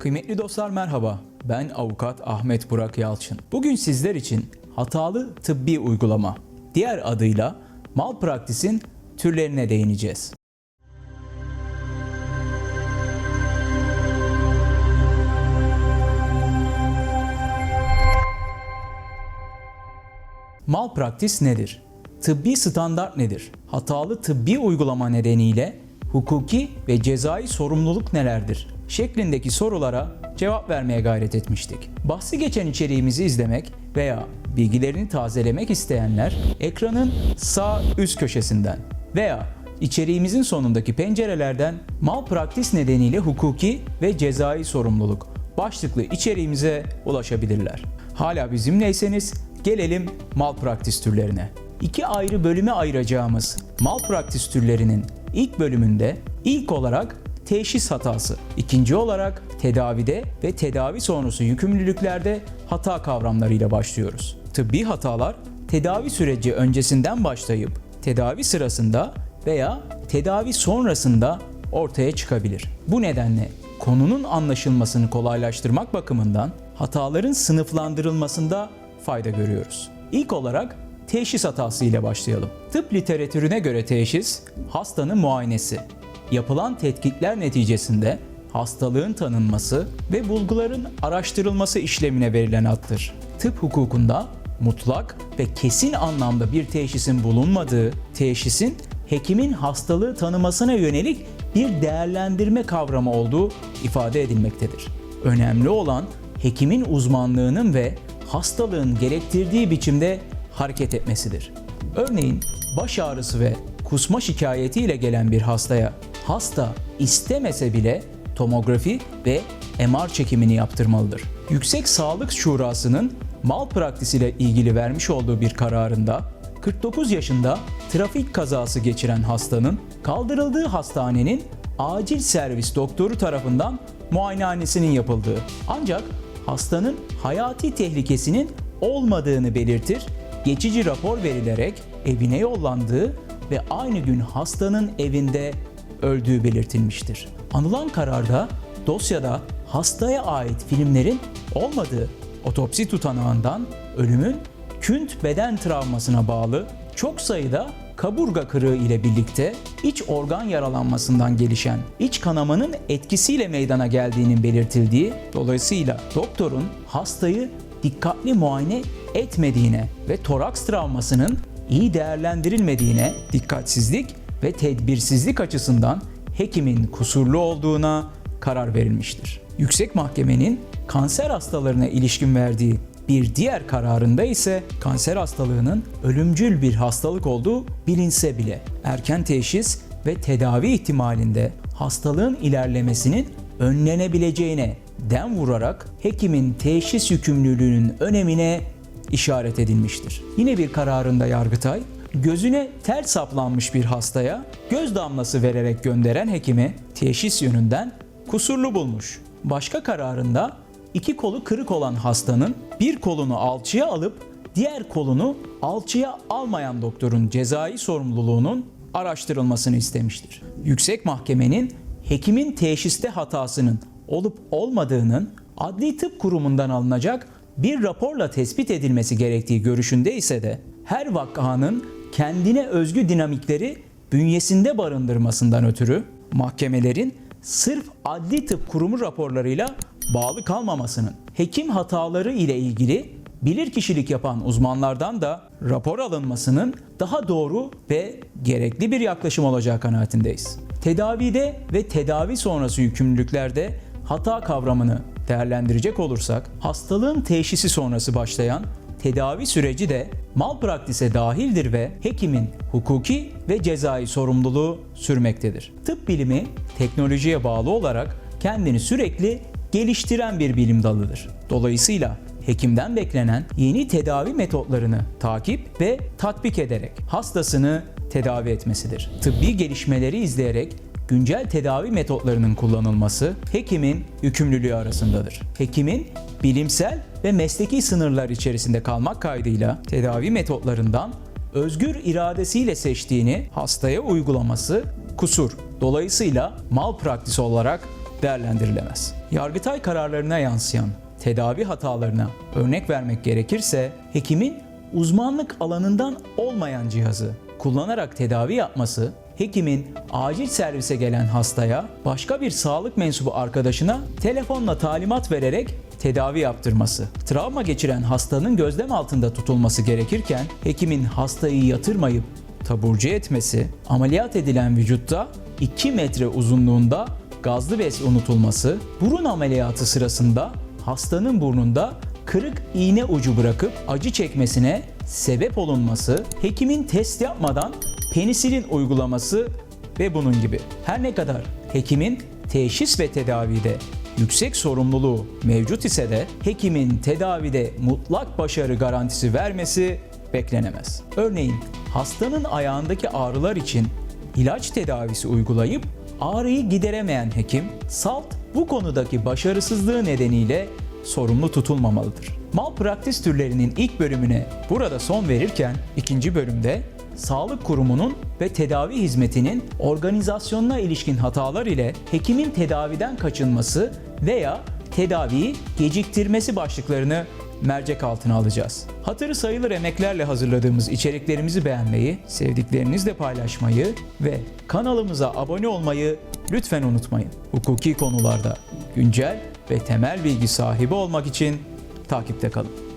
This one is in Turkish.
Kıymetli dostlar merhaba. Ben avukat Ahmet Burak Yalçın. Bugün sizler için hatalı tıbbi uygulama, diğer adıyla malpraktisin türlerine değineceğiz. Malpraktis nedir? Tıbbi standart nedir? Hatalı tıbbi uygulama nedeniyle hukuki ve cezai sorumluluk nelerdir? Şeklindeki sorulara cevap vermeye gayret etmiştik. Bahsi geçen içeriğimizi izlemek veya bilgilerini tazelemek isteyenler ekranın sağ üst köşesinden veya içeriğimizin sonundaki pencerelerden malpraktis nedeniyle hukuki ve cezai sorumluluk başlıklı içeriğimize ulaşabilirler. Hala bizimleyseniz gelelim malpraktis türlerine. İki ayrı bölüme ayıracağımız malpraktis türlerinin ilk bölümünde ilk olarak teşhis hatası, ikinci olarak tedavide ve tedavi sonrası yükümlülüklerde hata kavramlarıyla başlıyoruz. Tıbbi hatalar tedavi süreci öncesinden başlayıp tedavi sırasında veya tedavi sonrasında ortaya çıkabilir. Bu nedenle konunun anlaşılmasını kolaylaştırmak bakımından hataların sınıflandırılmasında fayda görüyoruz. İlk olarak teşhis hatası ile başlayalım. Tıp literatürüne göre teşhis, hastanın muayenesi. Yapılan tetkikler neticesinde hastalığın tanınması ve bulguların araştırılması işlemine verilen addır. Tıp hukukunda mutlak ve kesin anlamda bir teşhisin bulunmadığı, teşhisin hekimin hastalığı tanımasına yönelik bir değerlendirme kavramı olduğu ifade edilmektedir. Önemli olan hekimin uzmanlığının ve hastalığın gerektirdiği biçimde hareket etmesidir. Örneğin baş ağrısı ve kusma şikayetiyle gelen bir hastaya hasta istemese bile tomografi ve MR çekimini yaptırmalıdır. Yüksek Sağlık Şurası'nın malpraktis ile ilgili vermiş olduğu bir kararında 49 yaşında trafik kazası geçiren hastanın kaldırıldığı hastanenin acil servis doktoru tarafından muayenehanesinin yapıldığı ancak hastanın hayati tehlikesinin olmadığını belirtir, geçici rapor verilerek evine yollandığı ve aynı gün hastanın evinde öldüğü belirtilmiştir. Anılan kararda dosyada hastaya ait filmlerin olmadığı, otopsi tutanağından ölümün künt beden travmasına bağlı çok sayıda kaburga kırığı ile birlikte iç organ yaralanmasından gelişen iç kanamanın etkisiyle meydana geldiğinin belirtildiği, dolayısıyla doktorun hastayı dikkatli muayene etmediğine ve toraks travmasının iyi değerlendirilmediğine dikkatsizlik ve tedbirsizlik açısından hekimin kusurlu olduğuna karar verilmiştir. Yüksek Mahkemenin kanser hastalarına ilişkin verdiği bir diğer kararında ise kanser hastalığının ölümcül bir hastalık olduğu bilinse bile erken teşhis ve tedavi ihtimalinde hastalığın ilerlemesinin önlenebileceğine dem vurarak hekimin teşhis yükümlülüğünün önemine işaret edilmiştir. Yine bir kararında Yargıtay, gözüne tel saplanmış bir hastaya göz damlası vererek gönderen hekimi teşhis yönünden kusurlu bulmuş. Başka kararında iki kolu kırık olan hastanın bir kolunu alçıya alıp diğer kolunu alçıya almayan doktorun cezai sorumluluğunun araştırılmasını istemiştir. Yüksek Mahkemenin hekimin teşhiste hatasının olup olmadığının adli tıp kurumundan alınacak bir raporla tespit edilmesi gerektiği görüşünde ise de her vakanın kendine özgü dinamikleri bünyesinde barındırmasından ötürü mahkemelerin sırf adli tıp kurumu raporlarıyla bağlı kalmamasının, hekim hataları ile ilgili bilirkişilik yapan uzmanlardan da rapor alınmasının daha doğru ve gerekli bir yaklaşım olacağı kanaatindeyiz. Tedavide ve tedavi sonrası yükümlülüklerde hata kavramını değerlendirecek olursak, hastalığın teşhisi sonrası başlayan tedavi süreci de malpraktise dahildir ve hekimin hukuki ve cezai sorumluluğu sürmektedir. Tıp bilimi teknolojiye bağlı olarak kendini sürekli geliştiren bir bilim dalıdır. Dolayısıyla hekimden beklenen yeni tedavi metotlarını takip ve tatbik ederek hastasını tedavi etmesidir. Tıbbi gelişmeleri izleyerek güncel tedavi metotlarının kullanılması hekimin yükümlülüğü arasındadır. Hekimin bilimsel ve mesleki sınırlar içerisinde kalmak kaydıyla tedavi metotlarından özgür iradesiyle seçtiğini hastaya uygulaması kusur. Dolayısıyla malpraktis olarak değerlendirilemez. Yargıtay kararlarına yansıyan tedavi hatalarına örnek vermek gerekirse hekimin uzmanlık alanından olmayan cihazı kullanarak tedavi yapması, hekimin acil servise gelen hastaya başka bir sağlık mensubu arkadaşına telefonla talimat vererek tedavi yaptırması, travma geçiren hastanın gözlem altında tutulması gerekirken hekimin hastayı yatırmayıp taburcu etmesi, ameliyat edilen vücutta 2 metre uzunluğunda gazlı bez unutulması, burun ameliyatı sırasında hastanın burnunda kırık iğne ucu bırakıp acı çekmesine sebep olunması, hekimin test yapmadan penisilin uygulaması ve bunun gibi. Her ne kadar hekimin teşhis ve tedavide yüksek sorumluluğu mevcut ise de hekimin tedavide mutlak başarı garantisi vermesi beklenemez. Örneğin hastanın ayağındaki ağrılar için ilaç tedavisi uygulayıp ağrıyı gideremeyen hekim salt bu konudaki başarısızlığı nedeniyle sorumlu tutulmamalıdır. Malpraktis türlerinin ilk bölümüne burada son verirken ikinci bölümde sağlık kurumunun ve tedavi hizmetinin organizasyonuna ilişkin hatalar ile hekimin tedaviden kaçınması veya tedaviyi geciktirmesi başlıklarını mercek altına alacağız. Hatırı sayılır emeklerle hazırladığımız içeriklerimizi beğenmeyi, sevdiklerinizle paylaşmayı ve kanalımıza abone olmayı lütfen unutmayın. Hukuki konularda güncel ve temel bilgi sahibi olmak için takipte kalın.